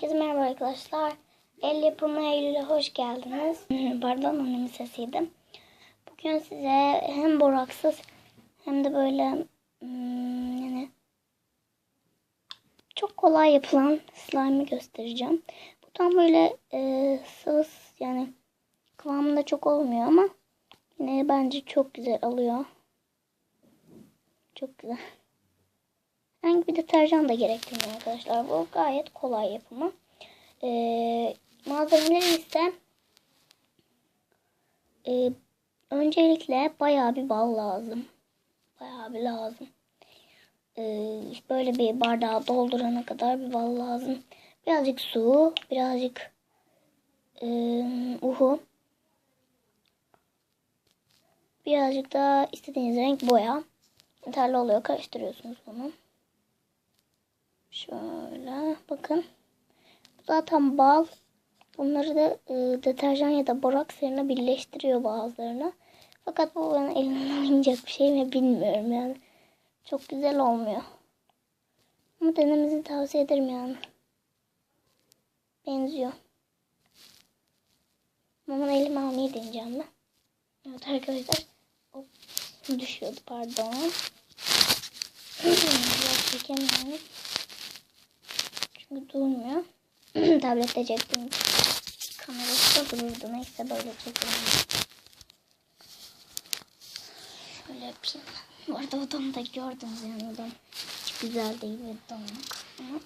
Herkese merhaba arkadaşlar. El yapımı Eylül'e hoş geldiniz. Pardon annemin sesiydi. Bugün size hem boraksız hem de böyle hmm, yani çok kolay yapılan slime'ı göstereceğim. Bu tam böyle e, sıvı yani kıvamında çok olmuyor ama yine bence çok güzel alıyor. Çok güzel. Herhangi bir deterjan da gerektirmiyor arkadaşlar. Bu gayet kolay yapımı. Ee, malzemeleri ise e, öncelikle bayağı bir bal lazım. Bayağı bir lazım. Ee, böyle bir bardağı doldurana kadar bir bal lazım. Birazcık su, birazcık e, uhu. Birazcık da istediğiniz renk boya. Yeterli oluyor. Karıştırıyorsunuz bunu. Şöyle bakın. Zaten bal. Bunları da e, deterjan ya da boraks yerine birleştiriyor bazılarını. Fakat bu bana elimden alınacak bir şey mi bilmiyorum yani. Çok güzel olmuyor. Ama denemenizi tavsiye ederim yani. Benziyor. Ama elime almayı deneyeceğim ben. Evet arkadaşlar. Hop, düşüyordu pardon. Çekemiyorum. Çünkü durmuyor. Tablette çektim. Kamerası da dururdu. Neyse böyle çekelim. Şöyle yapayım. Bu arada odamda gördünüz yani odam hiç güzel değil ve dağınık. Ama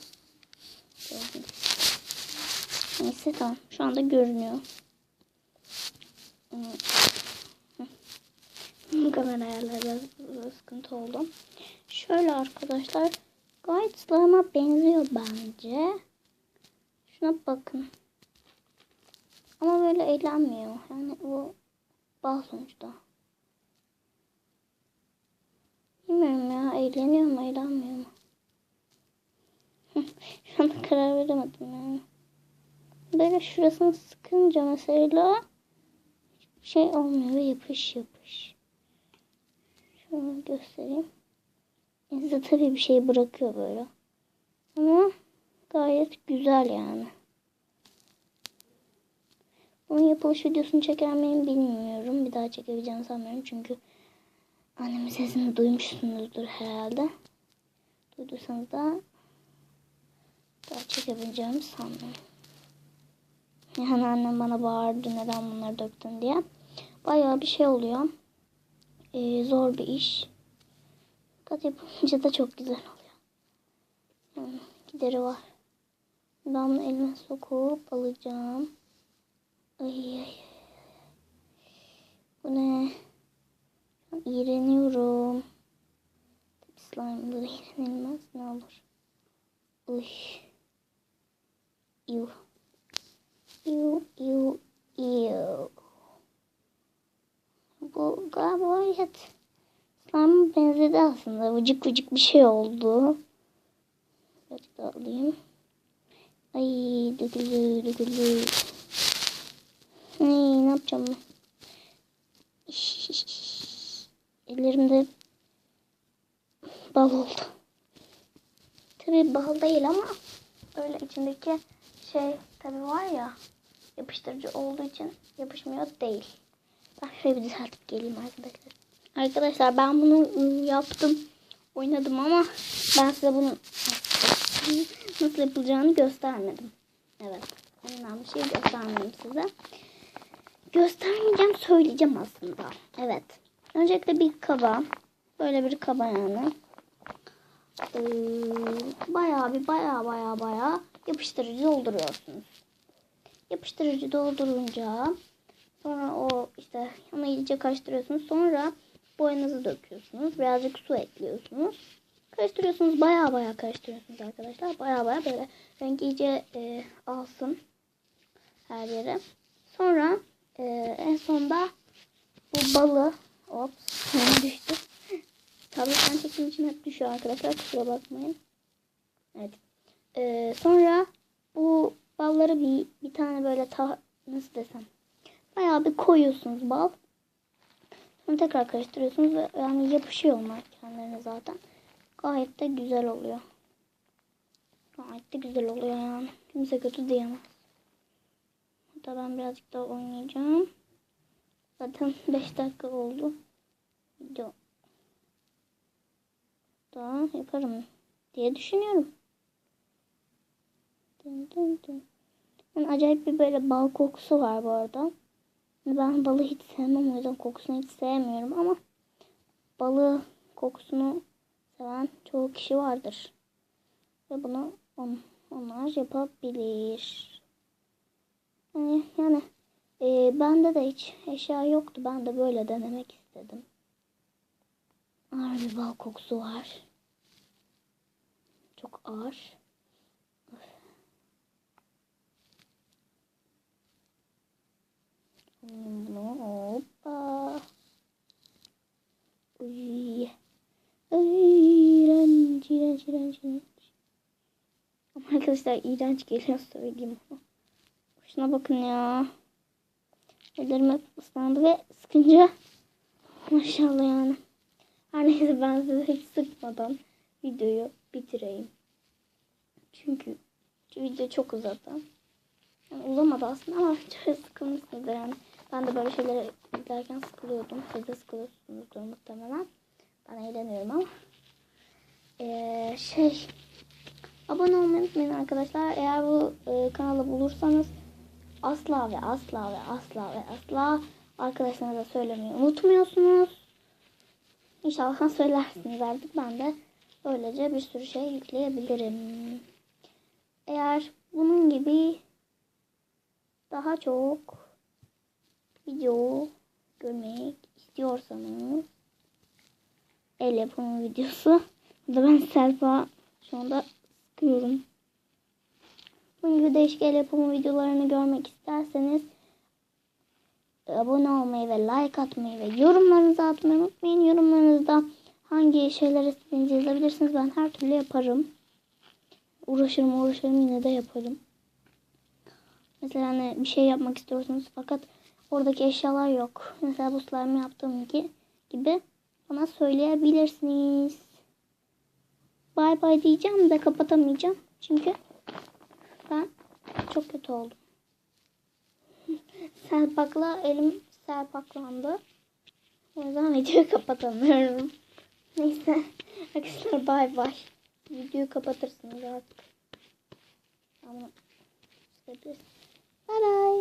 gördünüz. Neyse tamam. Şu anda görünüyor. Bu kamera ayarları sıkıntı oldu. Şöyle arkadaşlar gayet slime'a benziyor bence. Şuna bakın. Ama böyle eğlenmiyor. Yani bu bal sonuçta. Bilmiyorum ya eğleniyor mu eğlenmiyor mu? Şu anda karar veremedim yani. Böyle şurasını sıkınca mesela şey olmuyor yapış yapış. Şunu göstereyim. Size tabii bir şey bırakıyor böyle. Ama gayet güzel yani. Bunun yapılış videosunu çeker miyim bilmiyorum. Bir daha çekebileceğimi sanmıyorum çünkü annemin sesini duymuşsunuzdur herhalde. Duyduysanız da daha çekebileceğimi sanmıyorum. Yani annem bana bağırdı neden bunları döktün diye. Bayağı bir şey oluyor. Ee, zor bir iş. Fakat yapınca da çok güzel oluyor. Yani gideri var. Ben bunu elime sokup alacağım. Ay ay. Bu ne? İğreniyorum. Tabii slime'da da iğrenilmez. Ne olur. Uy. Yuh. Yuh yuh yuh. Bu galiba evet. Slime benzedi aslında. Vıcık vıcık bir şey oldu. Birazcık daha alayım. Ay döküldü döküldü. Ay ne yapacağım ben? Ellerimde bal oldu. Tabi bal değil ama öyle içindeki şey tabi var ya yapıştırıcı olduğu için yapışmıyor değil. Ben şöyle bir düzeltip geleyim arkadaşlar. Arkadaşlar ben bunu yaptım. Oynadım ama ben size bunu nasıl yapılacağını göstermedim. Evet. Ondan bir şey göstermedim size. Göstermeyeceğim söyleyeceğim aslında. Evet. Öncelikle bir kaba. Böyle bir kaba yani. Ee, bayağı bir bayağı bayağı bayağı yapıştırıcı dolduruyorsunuz. Yapıştırıcı doldurunca sonra o işte onu iyice karıştırıyorsunuz. Sonra boyanızı döküyorsunuz. Birazcık su ekliyorsunuz. Karıştırıyorsunuz. Baya baya karıştırıyorsunuz arkadaşlar. Baya baya böyle renk iyice e, alsın her yere. Sonra e, en sonda bu balı ops düştü. Tabletten çekim için hep düşüyor arkadaşlar. Kusura bakmayın. Evet. E, sonra bu balları bir, bir tane böyle ta, nasıl desem bayağı bir koyuyorsunuz bal. Sonra tekrar karıştırıyorsunuz ve yani yapışıyor onlar kendilerine zaten. Gayet de güzel oluyor. Gayet de güzel oluyor yani. Kimse kötü diyemez. Hatta ben birazcık daha oynayacağım. Zaten 5 dakika oldu. Video daha yaparım diye düşünüyorum. Dın dın dın. Yani acayip bir böyle bal kokusu var bu arada. Ben balı hiç sevmem o yüzden kokusunu hiç sevmiyorum ama balı kokusunu seven çoğu kişi vardır. Ve bunu on, onlar yapabilir. Yani, yani e, bende de hiç eşya yoktu. Ben de böyle denemek istedim. Ağır bir bal kokusu var. Çok ağır. Bunu hoppa. Uy. Ay, iğrenç, iğrenç, iğrenç, iğrenç. Ama arkadaşlar iğrenç geliyor söyleyeyim. Şuna bakın ya. Ellerim hep ıslandı ve sıkınca maşallah yani. Her neyse ben size hiç sıkmadan videoyu bitireyim. Çünkü video çok uzadı. Yani uzamadı aslında ama çok sıkılmışsınızdır yani. Ben de böyle şeyleri izlerken sıkılıyordum. Siz de sıkılıyorsunuzdur muhtemelen. Ben eğleniyorum ama. Ee, şey abone olmayı unutmayın arkadaşlar. Eğer bu e, kanalı bulursanız asla ve asla ve asla ve asla arkadaşlarınıza söylemeyi unutmuyorsunuz. İnşallah söylersiniz artık. Ben de böylece bir sürü şey yükleyebilirim. Eğer bunun gibi daha çok video görmek istiyorsanız el yapımı videosu. Burada ben selfa şu anda sıkıyorum. Bunun gibi değişik el yapımı videolarını görmek isterseniz abone olmayı ve like atmayı ve yorumlarınızı atmayı unutmayın. Yorumlarınızda hangi şeyler istediğinizi yazabilirsiniz. Ben her türlü yaparım. Uğraşırım uğraşırım yine de yaparım. Mesela hani bir şey yapmak istiyorsunuz fakat oradaki eşyalar yok. Mesela bu slime yaptığım gibi, bana söyleyebilirsiniz. Bay bay diyeceğim de kapatamayacağım. Çünkü ben çok kötü oldum. Serpakla elim serpaklandı. O yüzden videoyu kapatamıyorum. Neyse. Arkadaşlar bay bay. Videoyu kapatırsınız artık. Ama Bye bye.